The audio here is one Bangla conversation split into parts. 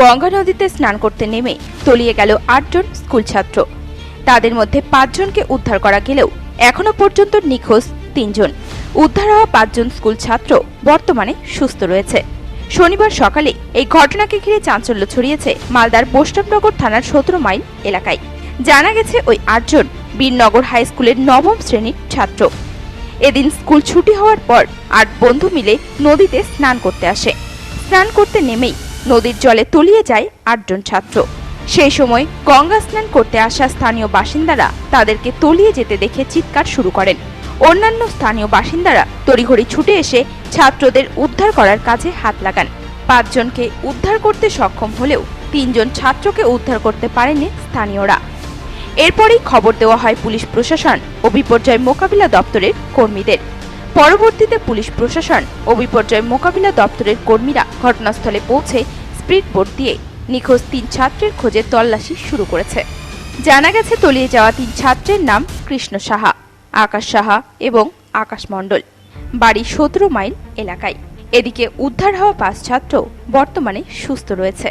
গঙ্গা নদীতে স্নান করতে নেমে তলিয়ে গেল আটজন স্কুল ছাত্র। তাদের মধ্যে পাঁচজনকে উদ্ধার করা গেলেও এখনও পর্যন্ত নিখোঁজ তিনজন। উদ্ধার হওয়া পাঁচজন স্কুল ছাত্র বর্তমানে সুস্থ রয়েছে। শনিবার সকালে এই ঘটনাকে ঘিরে চাঞ্চল্য ছড়িয়েছে মালদার বৈষ্ণবনগর থানার সতেরো মাইল এলাকায়। জানা গেছে ওই আটজন বীরনগর হাই স্কুলের নবম শ্রেণির ছাত্র। এদিন স্কুল ছুটি হওয়ার পর আট বন্ধু মিলে নদীতে স্নান করতে আসে। স্নান করতে নেমেই নদীর জলে তলিয়ে যায় আটজন ছাত্র। সেই সময় গঙ্গা স্নান করতে আসা স্থানীয় বাসিন্দারা তাদেরকে তলিয়ে যেতে দেখে চিৎকার শুরু করেন। অন্যান্য স্থানীয় বাসিন্দারা তড়িঘড়ি ছুটে এসে ছাত্রদের উদ্ধার করার কাজে হাত লাগান। পাঁচজনকে উদ্ধার করতে সক্ষম হলেও তিনজন ছাত্রকে উদ্ধার করতে পারেনি স্থানীয়রা। এরপরেই খবর দেওয়া হয় পুলিশ প্রশাসন ও বিপর্যয় মোকাবিলা দপ্তরের কর্মীদের। পরবর্তীতে পুলিশ প্রশাসন ও বিপর্যয় মোকাবিলা দপ্তরের কর্মীরা ঘটনাস্থলে পৌঁছে স্পিড বোট দিয়ে নিখোঁজ তিন ছাত্রের খোঁজে তল্লাশি শুরু করেছে। জানা গেছে তলিয়ে যাওয়া তিন ছাত্রের নাম কৃষ্ণ সাহা, আকাশ সাহা এবং আকাশ মণ্ডল। বাড়ি সতেরো মাইল এলাকায়। এদিকে উদ্ধার হওয়া পাঁচ ছাত্র বর্তমানে সুস্থ রয়েছে।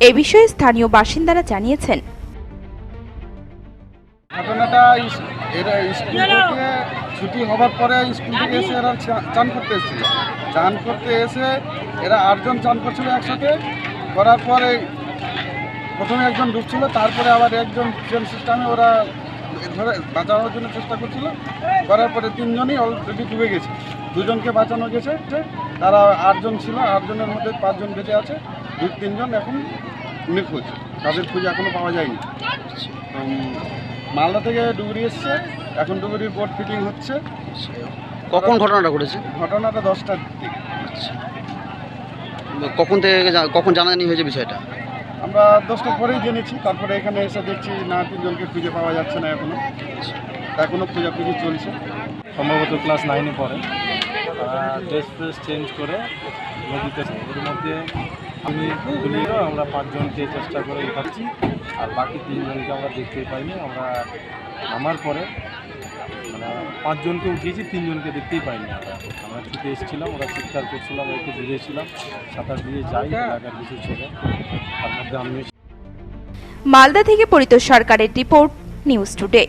এ বিষয়ে স্থানীয় বাসিন্দারা জানিয়েছেন। ঘটনাটা এরা স্কুল থেকে ছুটি হবার পরে স্কুল থেকে এসে এরা চান করতে এসেছিল। চান করতে এসে এরা আটজন চান করছিল একসাথে। করার পরে প্রথমে একজন ডুবছিল তারপরে আবার একজন ট্রেন সিস্টেমে ওরা ধরে বাঁচানোর জন্য চেষ্টা করছিল। করার পরে তিনজনই অলরেডি ডুবে গেছে। দুজনকে বাঁচানো গেছে তারা আটজন ছিল আটজনের মধ্যে পাঁচজন বেঁচে আছে। দুই তিনজন এখন নিখোঁজ তাদের খুঁজে এখনও পাওয়া যায়নি। উম, মালদা থেকে ডুবুরি এসছে। এখন ডুবুরির বোর্ড ফিটিং হচ্ছে। কখন ঘটনাটা ঘটেছে? ঘটনাটা দশটার দিকে। কখন থেকে কখন জানাজানি হয়েছে বিষয়টা? আমরা দশটার পরেই জেনেছি। তারপরে এখানে এসে দেখছি না তিনজনকে খুঁজে পাওয়া যাচ্ছে না এখনও। এখনও খোঁজাখুঁজি চলছে। সম্ভবত ক্লাস নাইনে পড়ে। ড্রেস ফ্রেস চেঞ্জ করে নদীতে ওর মধ্যে আমি তুলিও আমরা পাঁচজনকে চেষ্টা করে উঠাচ্ছি আর বাকি তিনজনকে আমরা দেখতেই পাইনি আমরা আমার পরে মানে পাঁচজনকে উঠিয়েছি তিনজনকে দেখতেই পাইনি আমরা। আমরা ছুটে এসেছিলাম ওরা চিৎকার করছিলাম একটু দূরে ছিলাম সাঁতার দিয়ে যাই এলাকার কিছু ছেলে। তার মধ্যে আমিও মালদা থেকে পরিতোষ সরকারের রিপোর্ট নিউজ টুডে।